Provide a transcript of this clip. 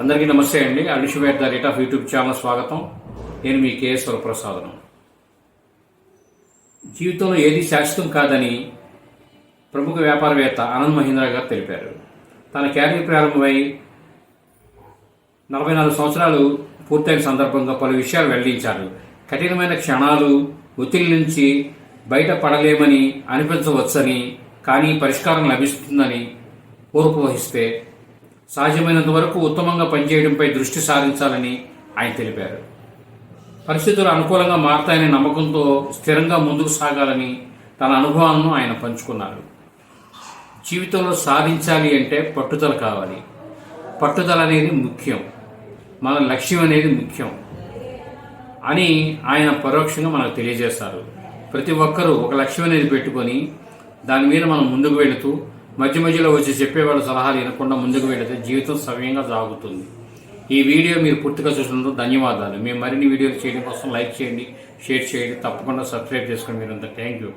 అందరికీ నమస్తే అండి. అడిషివేట్ the rate of YouTube channel స్వాగతం. నేను మీ కేఎస్ వరప్రసాదను జీవితంలో ఏది శాశ్వతం కాదని ప్రముఖ వ్యాపారవేత్త ఆనంద్ మహీంద్రా గారు తెలిపారు. తన క్యారియర్ ప్రారంభమై నలభై నాలుగు సంవత్సరాలు పూర్తయిన సందర్భంగా పలు విషయాలు వెల్లడించారు. కఠినమైన క్షణాలు ఒత్తిడి నుంచి బయటపడలేమని అనిపించవచ్చని కానీ పరిష్కారం లభిస్తుందని ఓర్పు వహిస్తే సాధ్యమైనంత వరకు ఉత్తమంగా పనిచేయడంపై దృష్టి సారించాలని ఆయన తెలిపారు. పరిస్థితులు అనుకూలంగా మారతాయనే నమ్మకంతో స్థిరంగా ముందుకు సాగాలని తన అనుభవాలను ఆయన పంచుకున్నారు. జీవితంలో సాధించాలి అంటే పట్టుదల కావాలి. పట్టుదల అనేది ముఖ్యం. మన లక్ష్యం అనేది ముఖ్యం అని ఆయన పరోక్షంగా మనకు తెలియజేస్తారు ప్రతి ఒక్కరూ ఒక లక్ష్యం అనేది పెట్టుకొని దాని మీద మనం ముందుకు వెళుతూ మధ్య మధ్యలో వచ్చి చెప్పేవాళ్ళ సలహాలు వినకుండా ముందుకు వెళితే జీవితం సవ్యంగా సాగుతుంది. ఈ వీడియో మీరు పూర్తిగా చూసినందుకు ధన్యవాదాలు. మేము మరిన్ని వీడియోలు చేయడం కోసం లైక్ చేయండి షేర్ చేయండి. తప్పకుండా సబ్స్క్రైబ్ చేసుకోండి మీరంతా థ్యాంక్ యూ.